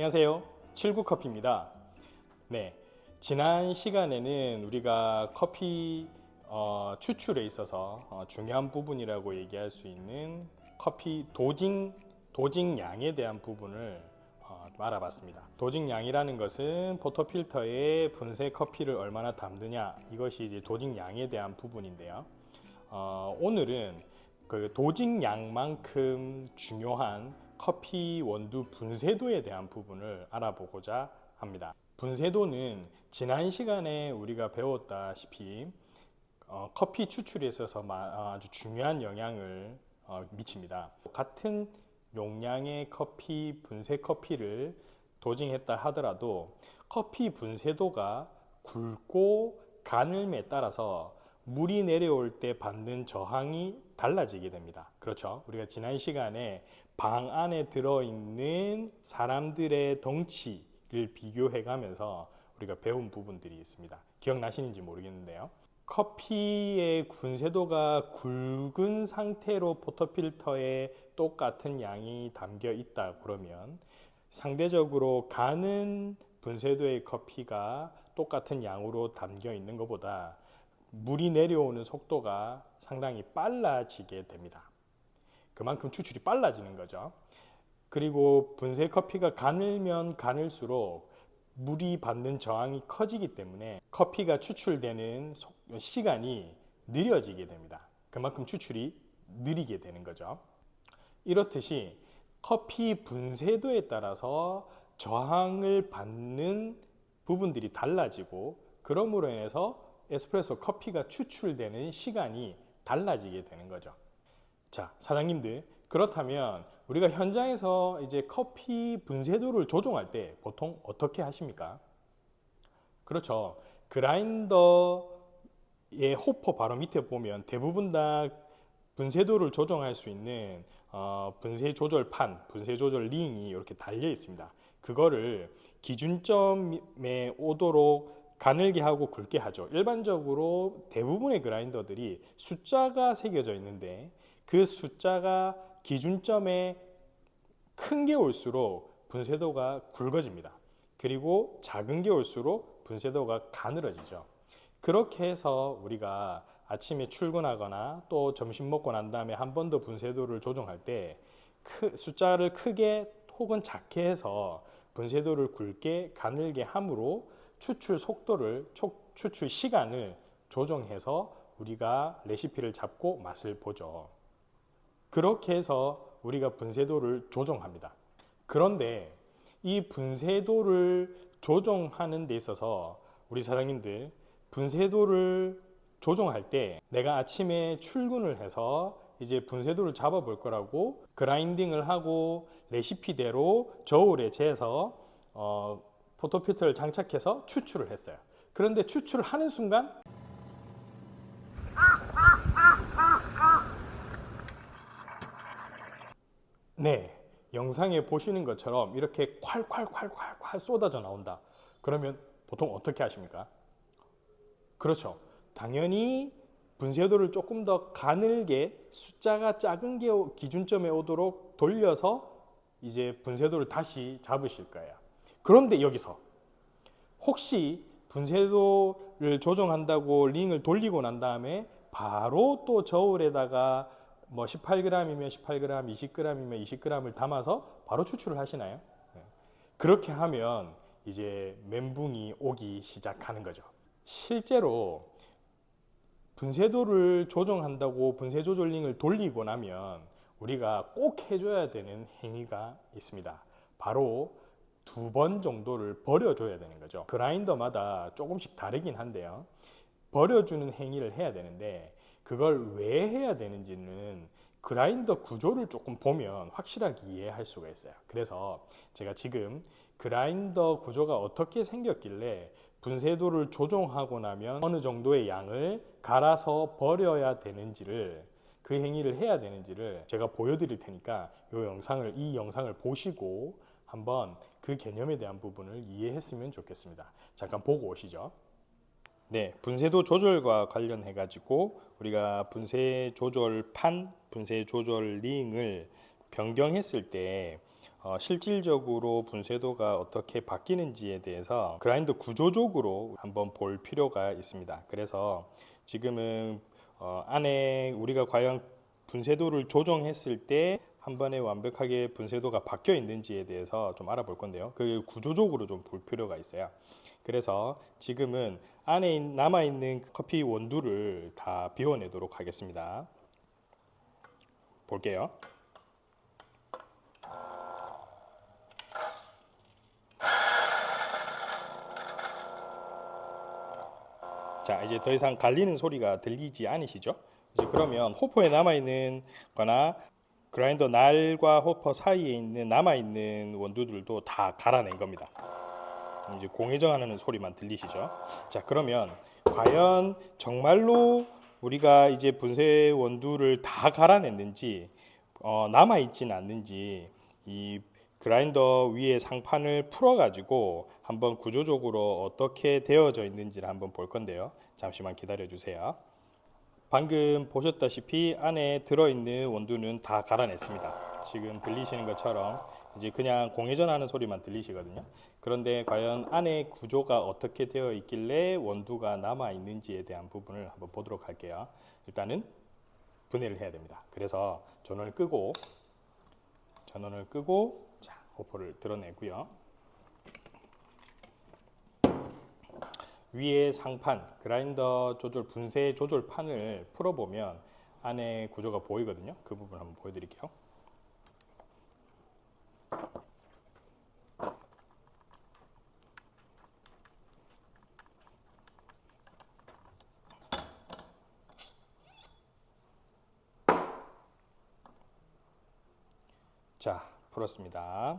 안녕하세요. 79커피입니다. 네. 지난 시간에는 우리가 커피 어, 추출에 있어서 어, 중요한 부분이라고 얘기할 수 있는 커피 도징 도징량에 대한 부분을 어, 좀 알아봤습니다. 도징량이라는 것은 포토필터에 분쇄 커피를 얼마나 담느냐 이것이 이제 도징량에 대한 부분인데요. 어, 오늘은 그 도징량만큼 중요한 커피 원두 분쇄도에 대한 부분을 알아보고자 합니다. 분쇄도는 지난 시간에 우리가 배웠다시피 어, 커피 추출에 있어서 마- 아주 중요한 영향을 어, 미칩니다. 같은 용량의 커피 분쇄 커피를 도징했다 하더라도 커피 분쇄도가 굵고 가늘에 따라서 물이 내려올 때 받는 저항이 달라지게 됩니다. 그렇죠. 우리가 지난 시간에 방 안에 들어있는 사람들의 덩치를 비교해 가면서 우리가 배운 부분들이 있습니다. 기억나시는지 모르겠는데요. 커피의 분쇄도가 굵은 상태로 포토필터에 똑같은 양이 담겨 있다 그러면 상대적으로 가는 분쇄도의 커피가 똑같은 양으로 담겨 있는 것보다 물이 내려오는 속도가 상당히 빨라지게 됩니다. 그만큼 추출이 빨라지는 거죠. 그리고 분쇄 커피가 가늘면 가늘수록 물이 받는 저항이 커지기 때문에 커피가 추출되는 속- 시간이 느려지게 됩니다. 그만큼 추출이 느리게 되는 거죠. 이렇듯이 커피 분쇄도에 따라서 저항을 받는 부분들이 달라지고 그러므로 인해서 에스프레소 커피가 추출되는 시간이 달라지게 되는 거죠. 자, 사장님들 그렇다면 우리가 현장에서 이제 커피 분쇄도를 조종할 때 보통 어떻게 하십니까? 그렇죠. 그라인더의 호퍼 바로 밑에 보면 대부분 다 분쇄도를 조정할 수 있는 어, 분쇄 조절판, 분쇄 조절 링이 이렇게 달려 있습니다. 그거를 기준점에 오도록 가늘게 하고 굵게 하죠. 일반적으로 대부분의 그라인더들이 숫자가 새겨져 있는데 그 숫자가 기준점에 큰 게 올수록 분쇄도가 굵어집니다. 그리고 작은 게 올수록 분쇄도가 가늘어지죠. 그렇게 해서 우리가 아침에 출근하거나 또 점심 먹고 난 다음에 한 번 더 분쇄도를 조정할 때 크, 숫자를 크게 혹은 작게 해서 분쇄도를 굵게 가늘게 함으로 추출 속도를 촉- 추출 시간을 조정해서 우리가 레시피를 잡고 맛을 보죠. 그렇게 해서 우리가 분쇄도를 조정합니다. 그런데 이 분쇄도를 조정하는 데 있어서 우리 사장님들 분쇄도를 조정할 때 내가 아침에 출근을 해서 이제 분쇄도를 잡아 볼 거라고 그라인딩을 하고 레시피대로 저울에 재서 어, 포토필터를 장착해서 추출을 했어요. 그런데 추출을 하는 순간 네, 영상에 보시는 것처럼 이렇게 콸콸콸콸콸 쏟아져 나온다. 그러면 보통 어떻게 하십니까? 그렇죠. 당연히 분쇄도를 조금 더 가늘게 숫자가 작은 게 오- 기준점에 오도록 돌려서 이제 분쇄도를 다시 잡으실 거예요. 그런데 여기서 혹시 분쇄도를 조정한다고 링을 돌리고 난 다음에 바로 또 저울에다가 뭐 18g이면 18g, 20g이면 20g을 담아서 바로 추출을 하시나요? 네. 그렇게 하면 이제 멘붕이 오기 시작하는 거죠. 실제로 분쇄도를 조정한다고 분쇄 조절 링을 돌리고 나면 우리가 꼭 해줘야 되는 행위가 있습니다. 바로 두 번 정도를 버려줘야 되는 거죠. 그라인더마다 조금씩 다르긴 한데요. 버려주는 행위를 해야 되는데 그걸 왜 해야 되는지는 그라인더 구조를 조금 보면 확실하게 이해할 수가 있어요. 그래서 제가 지금 그라인더 구조가 어떻게 생겼길래 분쇄도를 조정하고 나면 어느 정도의 양을 갈아서 버려야 되는지를 그 행위를 해야 되는지를 제가 보여드릴 테니까 이 영상을 이 영상을 보시고 한번 그 개념에 대한 부분을 이해했으면 좋겠습니다. 잠깐 보고 오시죠. 네, 분쇄도 조절과 관련해 가지고 우리가 분쇄 조절판, 분쇄 조절 링을 변경했을 때 어, 실질적으로 분쇄도가 어떻게 바뀌는지에 대해서 그라인더 구조적으로 한번 볼 필요가 있습니다. 그래서 지금은 어, 안에 우리가 과연 분쇄도를 조정했을 때 한 번에 완벽하게 분쇄도가 바뀌어 있는지에 대해서 좀 알아볼 건데요. 그 구조적으로 좀 볼 필요가 있어요. 그래서 지금은 안에 남아 있는 커피 원두를 다 비워내도록 하겠습니다. 볼게요. 자 이제 더 이상 갈리는 소리가 들리지 않으시죠? 이제 그러면 호퍼에 남아 있는 거나 그라인더 날과 호퍼 사이에 있는 남아 있는 원두들도 다 갈아낸 겁니다. 이제 공회전하는 소리만 들리시죠? 자 그러면 과연 정말로 우리가 이제 분쇄 원두를 다 갈아냈는지 어, 남아 있지는 않는지 이 그라인더 위에 상판을 풀어 가지고 한번 구조적으로 어떻게 되어져 있는지를 한번 볼 건데요. 잠시만 기다려 주세요. 방금 보셨다시피 안에 들어있는 원두는 다 갈아냈습니다. 지금 들리시는 것처럼 이제 그냥 공회전하는 소리만 들리시거든요. 그런데 과연 안에 구조가 어떻게 되어 있길래 원두가 남아 있는지에 대한 부분을 한번 보도록 할게요. 일단은 분해를 해야 됩니다. 그래서 전원을 끄고 전원을 끄고 자 호포를 드러내고요. 위에 상판 그라인더 조절 분쇄 조절판을 풀어보면 안에 구조가 보이거든요. 그 부분 한번 보여드릴게요. 자 풀었습니다.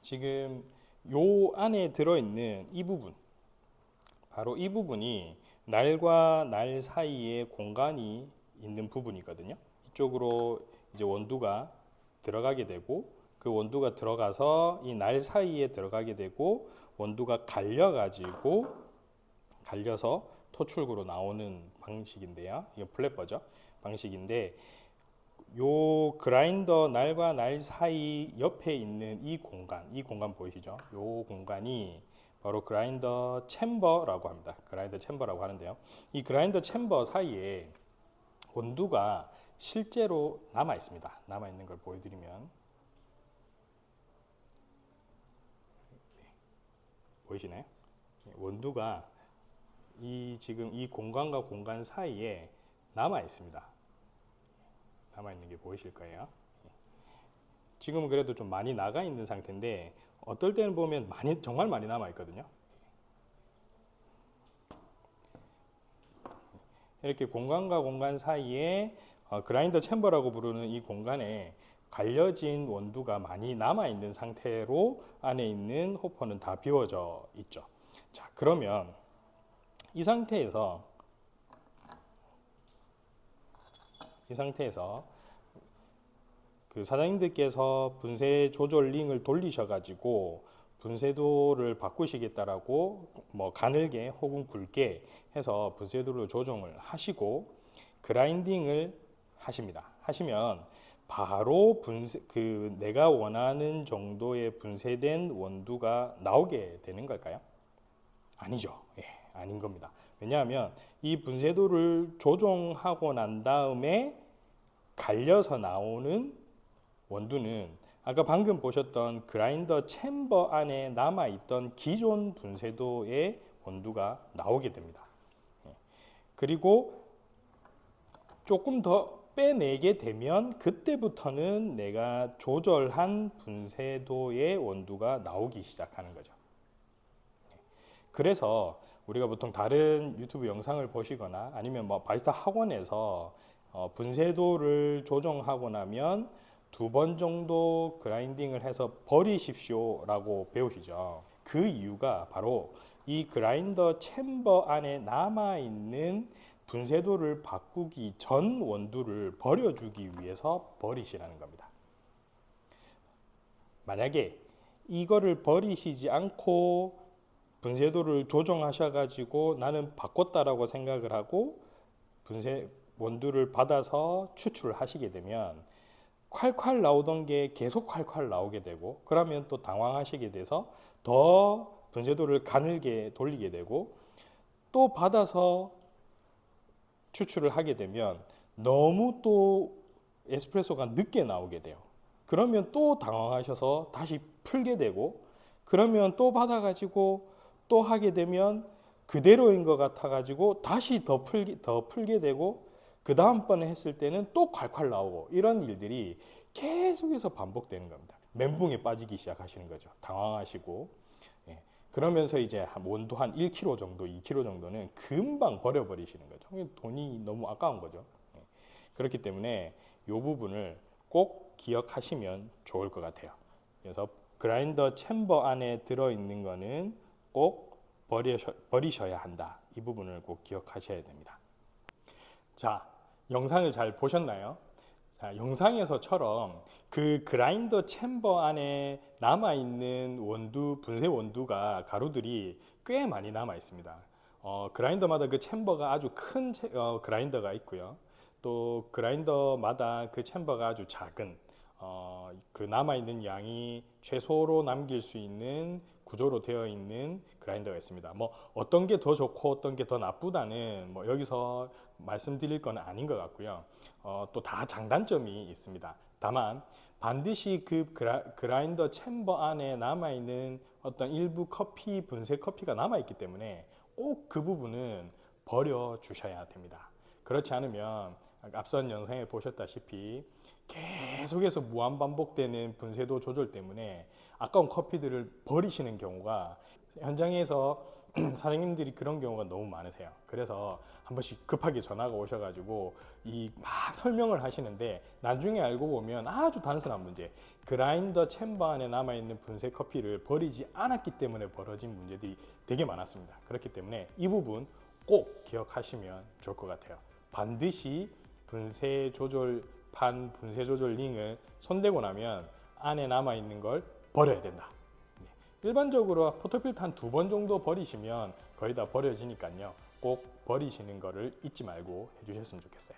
지금 요 안에 들어있는 이 부분 바로 이 부분이 날과 날 사이에 공간이 있는 부분이거든요. 이쪽으로 이제 원두가 들어가게 되고 그 원두가 들어가서 이 날 사이에 들어가게 되고 원두가 갈려 가지고 갈려서 토출구로 나오는 방식인데요. 이거 플랫버죠. 방식인데 요 그라인더 날과 날 사이 옆에 있는 이 공간, 이 공간 보이시죠? 요 공간이 바로 그라인더 챔버라고 합니다. 그라인더 챔버라고 하는데요. 이 그라인더 챔버 사이에 원두가 실제로 남아 있습니다. 남아 있는 걸 보여드리면 보이시나요? 원두가 이 지금 이 공간과 공간 사이에 남아 있습니다. 남아 있는 게 보이실 거예요. 지금은 그래도 좀 많이 나가 있는 상태인데 어떨 때는 보면 많이 정말 많이 남아 있거든요. 이렇게 공간과 공간 사이에 어, 그라인더 챔버라고 부르는 이 공간에 갈려진 원두가 많이 남아 있는 상태로 안에 있는 호퍼는 다 비워져 있죠. 자, 그러면 이 상태에서 이 상태에서 그 사장님들께서 분쇄 조절 링을 돌리셔 가지고 분쇄도를 바꾸시겠다라고 뭐 가늘게 혹은 굵게 해서 분쇄도를 조정을 하시고 그라인딩을 하십니다. 하시면 바로 분쇄 그 내가 원하는 정도의 분쇄된 원두가 나오게 되는 걸까요? 아니죠. 예, 아닌 겁니다. 왜냐하면 이 분쇄도를 조정하고 난 다음에 갈려서 나오는 원두는 아까 방금 보셨던 그라인더 챔버 안에 남아 있던 기존 분쇄도의 원두가 나오게 됩니다. 예. 그리고 조금 더 빼내게 되면 그때부터는 내가 조절한 분쇄도의 원두가 나오기 시작하는 거죠. 예. 그래서 우리가 보통 다른 유튜브 영상을 보시거나 아니면 뭐 바리스타 학원에서 어, 분쇄도를 조정하고 나면 두 번 정도 그라인딩을 해서 버리십시오 라고 배우시죠. 그 이유가 바로 이 그라인더 챔버 안에 남아 있는 분쇄도를 바꾸기 전 원두를 버려주기 위해서 버리시라는 겁니다. 만약에 이거를 버리시지 않고 분쇄도를 조정하셔가지고 나는 바꿨다라고 생각을 하고 분쇄 원두를 받아서 추출을 하시게 되면 콸콸 나오던 게 계속 콸콸 나오게 되고 그러면 또 당황하시게 돼서 더 분쇄도를 가늘게 돌리게 되고 또 받아서 추출을 하게 되면 너무 또 에스프레소가 늦게 나오게 돼요. 그러면 또 당황하셔서 다시 풀게 되고 그러면 또 받아가지고 또 하게 되면 그대로인 것 같아가지고 다시 더 풀기 더 풀게 되고 그 다음번에 했을 때는 또 콸콸 나오고 이런 일들이 계속해서 반복되는 겁니다. 멘붕에 빠지기 시작하시는 거죠. 당황하시고 예. 그러면서 이제 한 원두 한 1kg 정도, 2kg 정도는 금방 버려버리시는 거죠. 돈이 너무 아까운 거죠. 예. 그렇기 때문에 이 부분을 꼭 기억하시면 좋을 것 같아요. 그래서 그라인더 챔버 안에 들어있는 거는 꼭 버리셔, 버리셔야 한다. 이 부분을 꼭 기억하셔야 됩니다. 자, 영상을 잘 보셨나요? 자, 영상에서처럼 그 그라인더 챔버 안에 남아 있는 원두 분쇄 원두가 가루들이 꽤 많이 남아 있습니다. 어, 그라인더마다 그 챔버가 아주 큰 채- 어, 그라인더가 있고요. 또 그라인더마다 그 챔버가 아주 작은 어, 그 남아 있는 양이 최소로 남길 수 있는 구조로 되어 있는 그라인더가 있습니다. 뭐 어떤 게 더 좋고 어떤 게 더 나쁘다는 뭐 여기서 말씀드릴 건 아닌 것 같고요. 어, 또 다 장단점이 있습니다. 다만 반드시 그 그라, 그라 인더 챔버 안에 남아 있는 어떤 일부 커피 분쇄 커피가 남아 있기 때문에 꼭 그 부분은 버려 주셔야 됩니다. 그렇지 않으면 앞선 영상에 보셨다시피 계속해서 무한 반복되는 분쇄도 조절 때문에 아까운 커피들을 버리시는 경우가 현장에서 사장님들이 그런 경우가 너무 많으세요. 그래서 한 번씩 급하게 전화가 오셔가지고 이 막 설명을 하시는데 나중에 알고 보면 아주 단순한 문제. 그라인더 챔버 안에 남아 있는 분쇄 커피를 버리지 않았기 때문에 벌어진 문제들이 되게 많았습니다. 그렇기 때문에 이 부분 꼭 기억하시면 좋을 것 같아요. 반드시 분쇄 조절 판 분쇄 조절 링을 손대고 나면 안에 남아 있는 걸 버려야 된다. 네. 일반적으로 포토필터 한 두 번 정도 버리시면 거의 다 버려지니까요. 꼭 버리시는 거를 잊지 말고 해주셨으면 좋겠어요.